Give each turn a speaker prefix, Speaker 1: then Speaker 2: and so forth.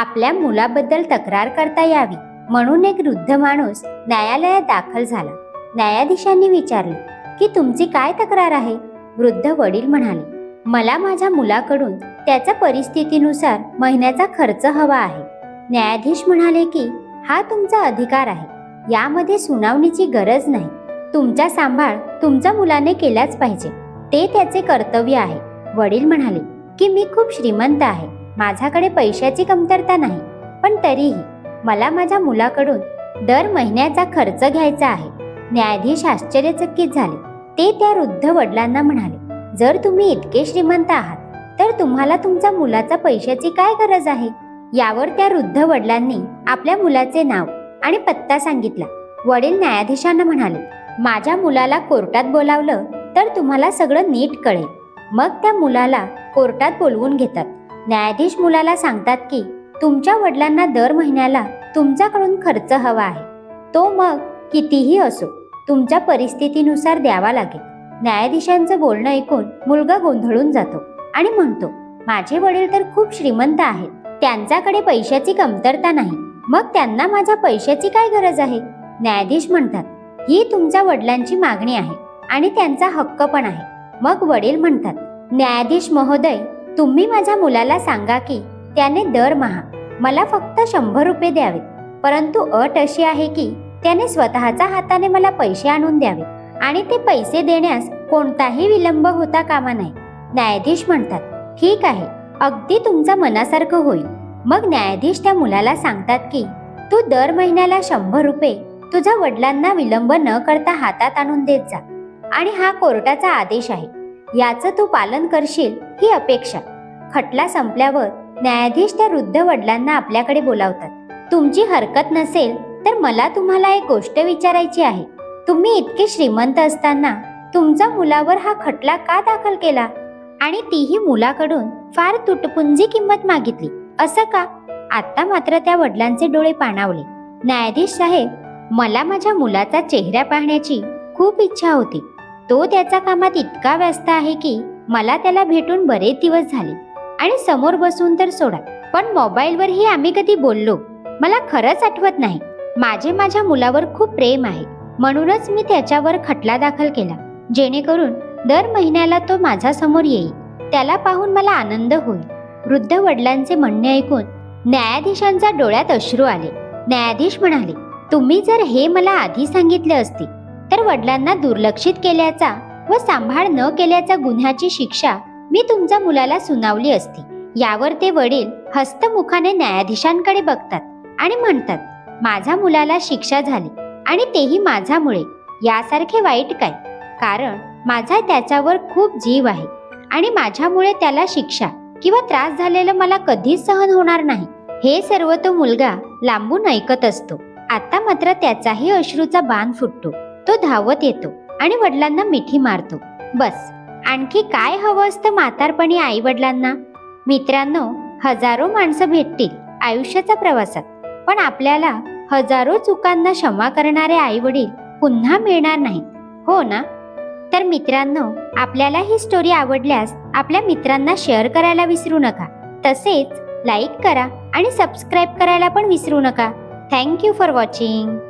Speaker 1: आपल्या मुलाबद्दल तक्रार करता यावी म्हणून एक वृद्ध माणूस न्यायालयात दाखल झाला. न्यायाधीशांनी विचारले की तुमची काय तक्रार आहे? वृद्ध वडील म्हणाले मला माझ्या मुलाकडून त्याच्या परिस्थितीनुसार महिन्याचा खर्च हवा आहे. न्यायाधीश म्हणाले की हा तुमचा अधिकार आहे. यामध्ये सुनावणीची गरज नाही. तुमचा सांभाळ तुमच्या मुलाने केलाच पाहिजे. ते त्याचे कर्तव्य आहे. वडील म्हणाले की मी खूप श्रीमंत आहे. माझ्याकडे पैशाची कमतरता नाही पण तरीही मला माझ्या मुलाकडून दर महिन्याचा खर्च घ्यायचा आहे. न्यायाधीश आश्चर्यचकित झाले. ते त्या वृद्ध वडिलांना म्हणाले जर तुम्ही इतके श्रीमंत आहात तर तुम्हाला तुमच्या मुलाचा पैशाची काय गरज आहे? यावर त्या वृद्ध वडिलांनी आपल्या मुलाचे नाव आणि पत्ता सांगितला. वडील न्यायाधीशांना म्हणाले माझ्या मुलाला कोर्टात बोलावलं तर तुम्हाला सगळं नीट कळेल. मग त्या मुलाला कोर्टात बोलवून घेतात. न्यायाधीश मुलाला सांगतात की तुमच्या वडिलांना दर महिन्याला तुमच्याकडून खर्च हवा आहे. तो मग कितीही असो तुमच्या परिस्थितीनुसार द्यावा लागेल. न्यायाधीशांचं बोलणं ऐकून मुलगा गोंधळून जातो आणि म्हणतो माझे वडील तर खूप श्रीमंत आहेत. त्यांच्याकडे पैशाची कमतरता नाही. मग त्यांना माझ्या पैशाची काय गरज आहे? न्यायाधीश म्हणतात ही तुमच्या वडिलांची मागणी आहे आणि त्यांचा हक्क पण आहे. मग वडील म्हणतात न्यायाधीश महोदय तुम्ही माझ्या मुलाला सांगा की त्याने दरमहा मला फक्त शंभर रुपये द्यावेत. परंतु अट अशी आहे की त्याने स्वतःच्या हाताने मला पैसे आणून द्यावे आणि ते पैसे देण्यास कोणताही विलंब होता कामा नये. न्यायाधीश म्हणतात ठीक आहे अगदी तुमच्या मनासारखं होईल. मग न्यायाधीश त्या मुलाला सांगतात की तू दर महिन्याला शंभर रुपये तुझ्या वडिलांना विलंब न करता हातात आणून देत जा. आणि हा कोर्टाचा आदेश आहे. याचं तू पालन करशील ही अपेक्षा. खटला संपल्यावर न्यायाधीश त्या वृद्ध वडिलांना आपल्याकडे बोलावतात. तुमची हरकत नसेल तर मला तुम्हाला एक गोष्ट विचारायची आहे. तुम्ही इतके श्रीमंत असताना तुमचा मुलावर हा खटला का दाखल केला? आणि तीही मुलाकडून फार तुटपुंजी किंमत मागितली. असं का? आता मात्र त्या वडिलांचे डोळे पाणावले. न्यायाधीश साहेब मला माझ्या मुलाचा चेहरा पाहण्याची खूप इच्छा होती. तो त्याच्या कामात इतका व्यस्त आहे की मला त्याला भेटून बरेच दिवस झाले. आणि समोर बसून तर सोडा पण मोबाईलवरही आम्ही कधी बोललो मला खरंच आठवत नाही. माझे माझ्या मुलावर खूप प्रेम आहे म्हणूनच मी त्याच्यावर खटला दाखल केला जेणेकरून दर महिन्याला तो माझ्यासमोर येईल. त्याला पाहून मला आनंद होईल. वृद्ध वडिलांचे म्हणणे ऐकून न्यायाधीशांच्या डोळ्यात अश्रू आले. न्यायाधीश म्हणाले तुम्ही जर हे मला आधी सांगितले असते तर वडिलांना दुर्लक्षित केल्याचा व सांभाळ न केल्याच्या गुन्ह्याची शिक्षा मी तुमच्या मुलाला सुनावली असती. यावर ते वडील हस्तमुखाने न्यायाधीशांकडे बघतात आणि म्हणतात माझ्या मुलाला शिक्षा झाली आणि तेही माझ्यामुळे. यासारखे वाईट काय? कारण माझा त्याच्यावर खूप जीव आहे आणि माझ्यामुळे त्याला शिक्षा किंवा त्रास झालेलं मला कधीच सहन होणार नाही. हे सर्व तो मुलगा लांबून ऐकत असतो. आता मात्र त्याचाही अश्रूचा बाण फुटतो. तो धावत येतो आणि वडिलांना मिठी मारतो. बस. आणखी काय हवं असतं म्हातारपणी आई वडिलांना मित्रांनो हजारो माणसं भेटतील आयुष्याच्या प्रवासात. पण आपल्याला हजारो चुकांना क्षमा करणारे आई वडील पुन्हा मिळणार नाहीत. हो ना? तर मित्रांनो आपल्याला ही स्टोरी आवडल्यास आपल्या मित्रांना शेअर करायला विसरू नका. तसेच लाईक करा आणि सबस्क्राईब करायला पण विसरू नका. Thank you for watching